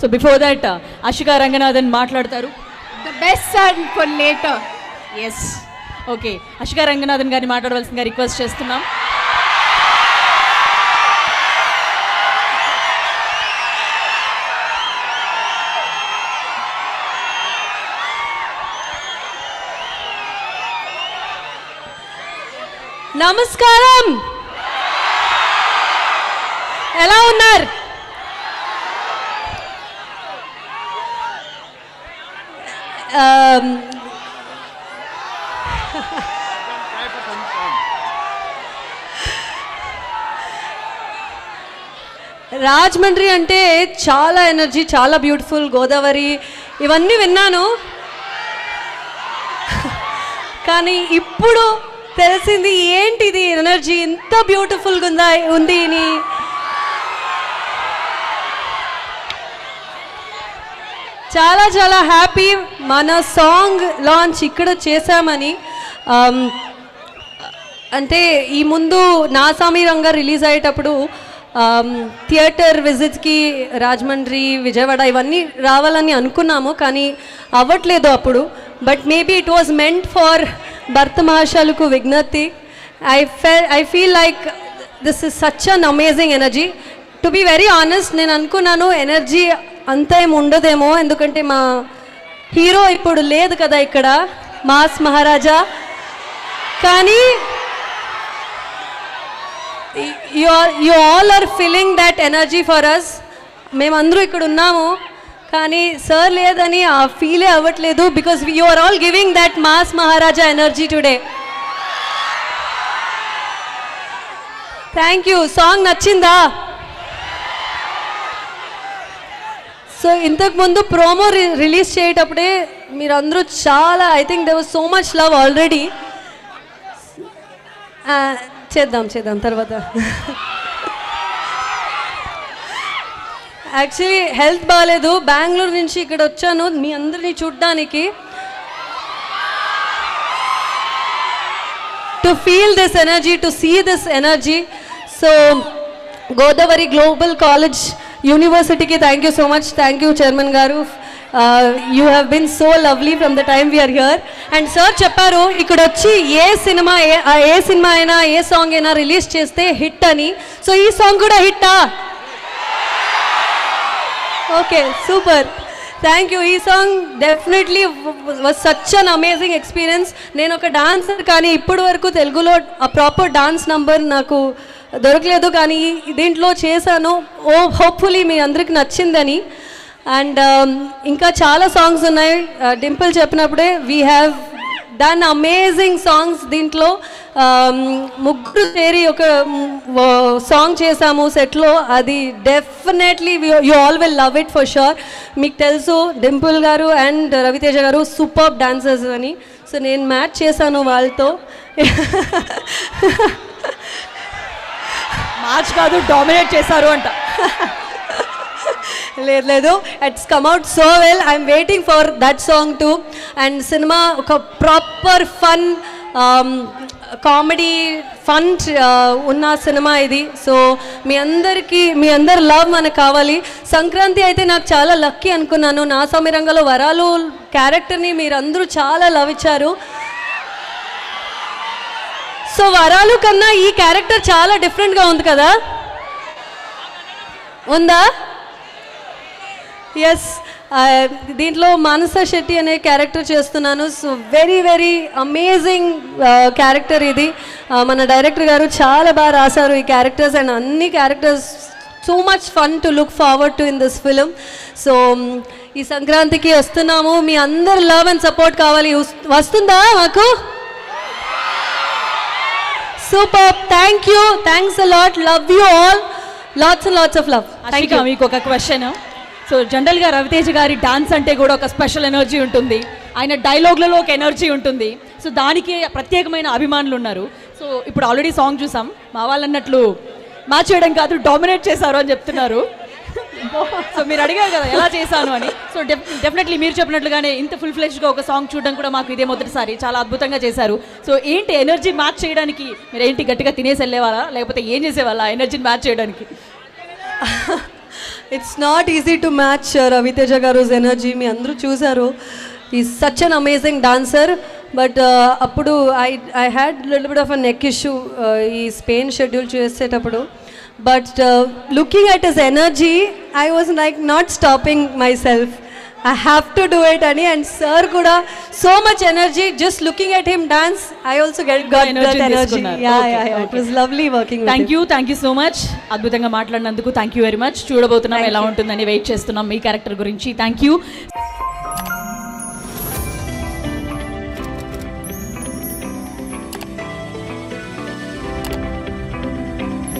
So before that Ashika Ranganathan మాట్లాడతారు later. Yes okay Ashika Ranganathan గారిని మాట్లాడవలసిందిగా request చేస్తున్నాం నమస్కారం ఎలా ఉన్నారు Um, రాజమండ్రి అంటే చాలా ఎనర్జీ చాలా బ్యూటిఫుల్. గోదావరి ఇవన్నీ విన్నాను. కానీ ఇప్పుడు తెలిసింది ఏంటిది? ఎనర్జీ ఇంత బ్యూటిఫుల్గా ఉందా ఉంది చాలా చాలా హ్యాపీ మన సాంగ్ లాంచ్ ఇక్కడ చేశామని అంటే ఈ ముందు నాసామి రంగ రిలీజ్ అయ్యేటప్పుడు థియేటర్ విజిట్కి రాజమండ్రి విజయవాడ ఇవన్నీ రావాలని అనుకున్నాము కానీ అవ్వట్లేదు అప్పుడు. But maybe it was meant for భర్త మహాశాలకు విజ్ఞప్తి. ఐ ఫె I feel like this is such an amazing energy to be very honest నేను అనుకున్నాను ఎనర్జీ అంత ఏం ఉండదేమో ఎందుకంటే మా హీరో ఇప్పుడు లేదు కదా ఇక్కడ మాస్ మహారాజా. కానీ you are you all are feeling that energy for us మేమందరూ ఇక్కడ ఉన్నాము కానీ సార్ లేదని ఆ ఫీలే అవ్వట్లేదు because you are all giving that mass Maharaja energy today thank you song నచ్చిందా? సో ఇంతకు ముందు ప్రోమో రిలీజ్ చేయటప్పుడే మీరందరూ చాలా I think they was so much love already చేద్దాం చేద్దాం తర్వాత. యాక్చువల్లీ హెల్త్ బాగాలేదు బెంగళూరు నుంచి ఇక్కడ వచ్చాను. మీ అందరినీ చూడ్డానికి. To feel this energy to see this energy so Godavari global college యూనివర్సిటీకి thank you so much thank you chairman గారు you have been so lovely from the time we're here and sir చెప్పారు ఇక్కడ వచ్చి ఏ cinema ఏ ఏ cinema అయినా ఏ సాంగ్ అయినా రిలీజ్ చేస్తే హిట్ అని. సో ఈ సాంగ్ కూడా హిట్టా ఓకే సూపర్ థ్యాంక్ యూ ఈ song definitely such an amazing experience నేను ఒక డాన్సర్ కానీ ఇప్పటి వరకు తెలుగులో ఆ ప్రాపర్ డాన్స్ నంబర్ నాకు దొరకలేదు కానీ దీంట్లో చేశాను. ఓ హోప్ఫుల్లీ మీ అందరికి నచ్చిందని. అండ్ um, ఇంకా చాలా సాంగ్స్ ఉన్నాయి. Uh, Dimple చెప్పినప్పుడే we have done amazing songs దీంట్లో. Um, ముగ్గురు చేరి ఒక సాంగ్ చేసాము సెట్లో. అది definitely you all will love it for sure మీకు తెలుసు డింపుల్ గారు అండ్ రవితేజ గారు సూపర్ డాన్సర్స్ అని. సో నేను మ్యాచ్ చేశాను వాళ్ళతో. మార్చ్ కాదు డామినేట్ చేశారు అంట. లేదు లేదు. It's come out so well I'm waiting for that song to and cinema ఒక ప్రాపర్ ఫన్ కామెడీ ఫన్ ఉన్న సినిమా ఇది. సో మీ అందరికీ మీ అందరి లవ్ మనకు కావాలి. సంక్రాంతి అయితే నాకు చాలా లక్కీ అనుకున్నాను. నా సమీరంగంలో వరాలు క్యారెక్టర్ని మీరందరూ చాలా లవ్ ఇచ్చారు. సో వరాలు కన్నా ఈ క్యారెక్టర్ చాలా డిఫరెంట్గా ఉంది కదా? ఉందా? ఎస్ దీంట్లో మానస శెట్టి అనే క్యారెక్టర్ చేస్తున్నాను. So very very amazing character ఇది. మన డైరెక్టర్ గారు చాలా బాగా రాశారు ఈ క్యారెక్టర్స్ అండ్ అన్ని characters so much fun to look forward to in this film so ఈ సంక్రాంతికి వస్తున్నాము. మీ అందరు లవ్ అండ్ సపోర్ట్ కావాలి. వస్తుందా మాకు? Super thank you thanks a lot love you all lots and lots of love thank you మీకు ఒక question so జనరల్గా రవితేజ గారి డాన్స్ అంటే కూడా ఒక స్పెషల్ ఎనర్జీ ఉంటుంది. ఆయన డైలాగ్లలో ఒక ఎనర్జీ ఉంటుంది. సో దానికి ప్రత్యేకమైన అభిమానులు ఉన్నారు. సో ఇప్పుడు ఆల్రెడీ సాంగ్ చూసాం. మా వాళ్ళు అన్నట్లు మ్యాచ్ చేయడం కాదు డామినేట్ చేశారు అని చెప్తున్నారు. సో మీరు అడిగారు కదా ఎలా చేశాను అని. సో డెఫినెట్లీ మీరు చెప్పినట్లుగానే ఇంత ఫుల్ ఫ్లెష్గా ఒక సాంగ్ చూడడం కూడా మాకు ఇదే మొదటిసారి చాలా అద్భుతంగా చేశారు. సో ఏంటి ఎనర్జీ మ్యాచ్ చేయడానికి మీరు ఏంటి గట్టిగా తినేసి వెళ్ళేవారా? లేకపోతే ఏం చేసేవాళ్ళ ఎనర్జీని మ్యాచ్ చేయడానికి? It's not easy to match Ravi Teja గారు ఎనర్జీ మీ అందరూ చూశారు. ఈ such an amazing dancer but అప్పుడు I I had little bit of a neck issue ఈ స్పెయిన్ షెడ్యూల్ చేసేటప్పుడు. But looking at his energy I was like not stopping myself I have to do it అని and sir కూడా so much energy just looking at him dance I also get got that energy. Yeah yeah it. Was lovely working thank you thank you so much అద్భుతంగా మాట్లాడినందుకు thank you very much చూడబోతున్నాం ఎలా ఉంటుందని wait చేస్తున్నాం మీ character గురించి. Thank you